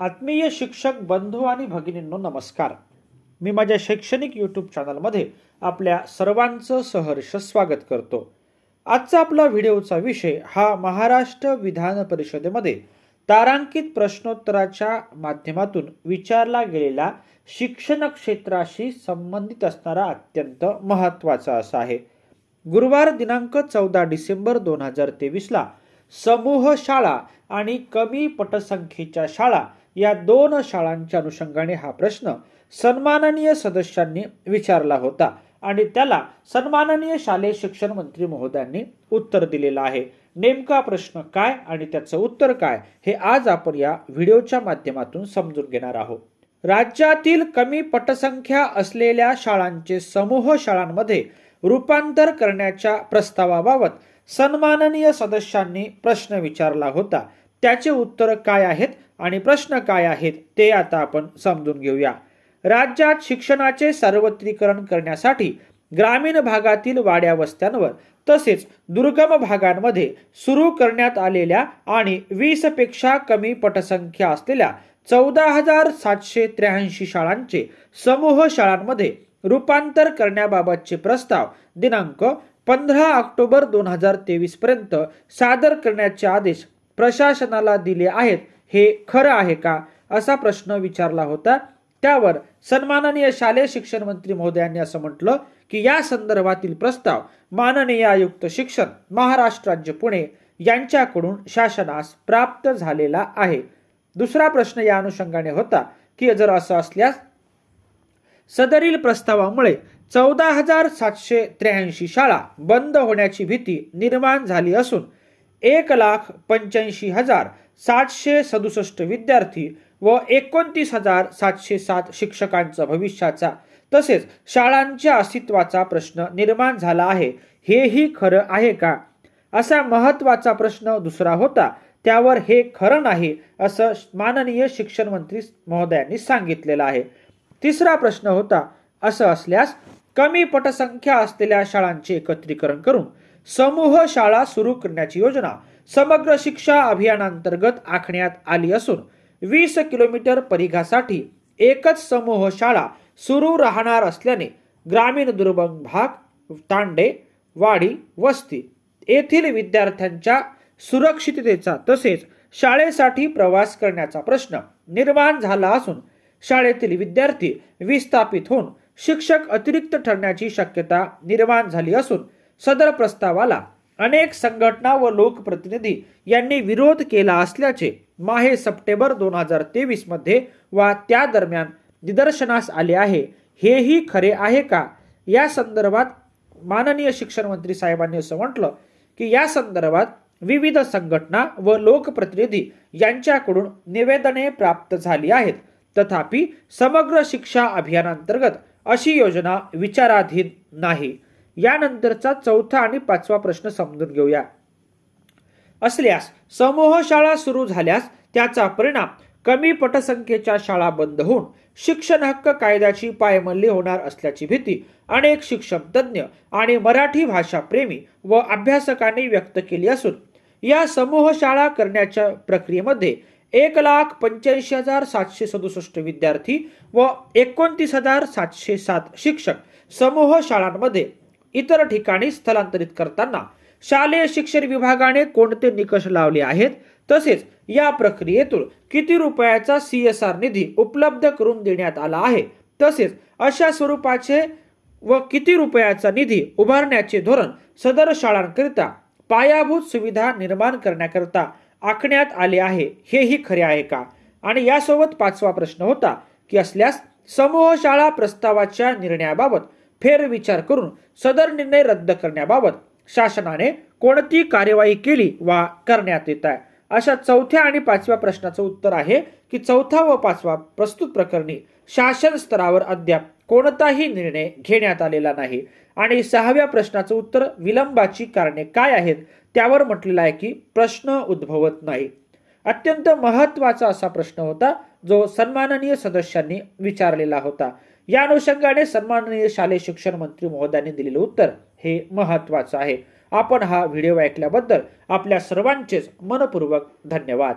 आत्मीय शिक्षक बंधू आणि भगिनींनो नमस्कार. मी माझ्या शैक्षणिक यूट्यूब चॅनलमध्ये आपल्या सर्वांचं सहर्ष स्वागत करतो. आजचा आपला व्हिडिओचा विषय हा महाराष्ट्र विधान परिषदेमध्ये तारांकित प्रश्नोत्तराच्या माध्यमातून विचारला गेलेला शिक्षण क्षेत्राशी संबंधित असणारा अत्यंत महत्त्वाचा असा आहे. गुरुवार दिनांक चौदा डिसेंबर दोन हजार तेवीसला समूह शाळा आणि कमी पटसंख्येच्या शाळा या दोन शाळांच्या अनुषंगाने हा प्रश्न सन्माननीय सदस्यांनी विचारला होता. आणि त्याला सन्माननीय शालेय शिक्षण मंत्री महोदयांनी उत्तर दिलेलं आहे. नेमका प्रश्न काय आणि त्याचं उत्तर काय हे आज आपण या व्हिडिओच्या माध्यमातून समजून घेणार आहोत. राज्यातील कमी पटसंख्या असलेल्या शाळांचे समूह शाळांमध्ये रूपांतर करण्याच्या प्रस्तावाबाबत सन्माननीय सदस्यांनी प्रश्न विचारला होता. त्याचे उत्तर काय आहेत? आणि प्रश्न काय आहेत ते आता आपण समजून घेऊया. राज्यात शिक्षणाचे सार्वत्रिकरण करण्यासाठी ग्रामीण भागातील वाड्या वस्त्यांवर तसेच दुर्गम भागांमध्ये सुरू करण्यात आलेल्या आणि वीसपेक्षा कमी पटसंख्या असलेल्या चौदा हजार सातशे त्र्याऐंशी शाळांचे समूह शाळांमध्ये रूपांतर करण्याबाबतचे प्रस्ताव दिनांक पंधरा ऑक्टोबर दोन हजार तेवीस पर्यंत सादर करण्याचे आदेश प्रशासनाला दिले आहेत. हे खरं आहे का असा प्रश्न विचारला होता. त्यावर सन्माननीय शालेय शिक्षण मंत्री महोदयांनी असं म्हटलं की या संदर्भातील प्रस्ताव माननीय आयुक्त शिक्षण महाराष्ट्र राज्य पुणे यांच्याकडून शासनास प्राप्त झालेला आहे. दुसरा प्रश्न या अनुषंगाने होता की जर असं असल्यास सदरील प्रस्तावामुळे चौदा हजार सातशे त्र्याऐंशी शाळा बंद होण्याची भीती निर्माण झाली असून एक लाख पंच्याऐंशी हजार सातशे सदुसष्ट विद्यार्थी व एकोणतीस हजार सातशे सात शिक्षकांचा भविष्याचा तसेच शाळांच्या अस्तित्वाचा प्रश्न निर्माण झाला आहे. हेही खरं आहे का? असा महत्त्वाचा प्रश्न दुसरा होता. त्यावर हे खरं नाही असं माननीय शिक्षण मंत्री महोदयांनी सांगितलेलं आहे. तिसरा प्रश्न होता असं असल्यास कमी पटसंख्या असलेल्या शाळांचे एकत्रीकरण करून समूह शाळा सुरू करण्याची योजना समग्र शिक्षा अभियानांतर्गत आखण्यात आली असून वीस किलोमीटर परिघासाठी एकच समूह शाळा सुरू राहणार असल्याने ग्रामीण दुर्गम भाग तांडे वाडी वस्ती येथील विद्यार्थ्यांच्या सुरक्षिततेचा तसेच शाळेसाठी प्रवास करण्याचा प्रश्न निर्माण झाला असून शाळेतील विद्यार्थी विस्थापित होऊन शिक्षक अतिरिक्त ठरण्याची शक्यता निर्माण झाली असून सदर प्रस्तावाला अनेक संघटना व लोकप्रतिनिधी यांनी विरोध केला असल्याचे माहे सप्टेंबर दोन हजार तेवीसमध्ये वा त्या दरम्यान निदर्शनास आले आहे. हेही खरे आहे का? या संदर्भात माननीय शिक्षण मंत्री साहेबांनी असं म्हटलं की या संदर्भात विविध संघटना व लोकप्रतिनिधी यांच्याकडून निवेदने प्राप्त झाली आहेत. तथापि समग्र शिक्षा अभियानांतर्गत अशी योजना विचाराधीन नाही. यानंतरचा चौथा आणि पाचवा प्रश्न समजून घेऊया. असल्यास समूह शाळा सुरू झाल्यास त्याचा परिणाम कमी पटसंख्येच्या शाळा बंद होऊन शिक्षण हक्क कायद्याची पायमल्ली होणार असल्याची भीती अनेक शिक्षण तज्ज्ञ आणि मराठी भाषा प्रेमी व अभ्यासकांनी व्यक्त केली असून या समूह शाळा करण्याच्या प्रक्रियेमध्ये एक लाख पंच्याऐंशी हजार सातशे सदुसष्ट विद्यार्थी व एकोणतीस हजार सातशे सात शिक्षक समूह शाळांमध्ये इतर ठिकाणी स्थलांतरित करताना शालेय शिक्षण विभागाने कोणते निकष लावले आहेत? तसेच या प्रक्रियेतून किती रुपयाचा सी एस आर निधी उपलब्ध करून देण्यात आला आहे? तसेच अशा स्वरूपाचे व किती रुपयाचा निधी उभारण्याचे धोरण सदर शाळांकरिता पायाभूत सुविधा निर्माण करण्याकरता आखण्यात आले आहे हेही खरे आहे का? आणि यासोबत पाचवा प्रश्न होता की असल्यास समूह शाळा प्रस्तावाच्या निर्णयाबाबत फेरविचार करून सदर निर्णय रद्द करण्याबाबत शासनाने कोणती कार्यवाही केली वा करण्यात येत आहे? अशा चौथ्या आणि पाचव्या प्रश्नाचं उत्तर आहे की चौथा व पाचवा प्रस्तुत प्रकरणी शासन स्तरावर अद्याप कोणताही निर्णय घेण्यात आलेला नाही. आणि सहाव्या प्रश्नाचं उत्तर विलंबाची कारणे काय आहेत? त्यावर म्हटलेलं आहे की प्रश्न उद्भवत नाही. अत्यंत महत्त्वाचा असा प्रश्न होता जो सन्माननीय सदस्यांनी विचारलेला होता. या अनुषंगाने सन्माननीय शालेय शिक्षण मंत्री महोदयांनी दिलेलं उत्तर हे महत्वाचं आहे. आपण हा व्हिडिओ ऐकल्याबद्दल आपल्या सर्वांचेच मनपूर्वक धन्यवाद.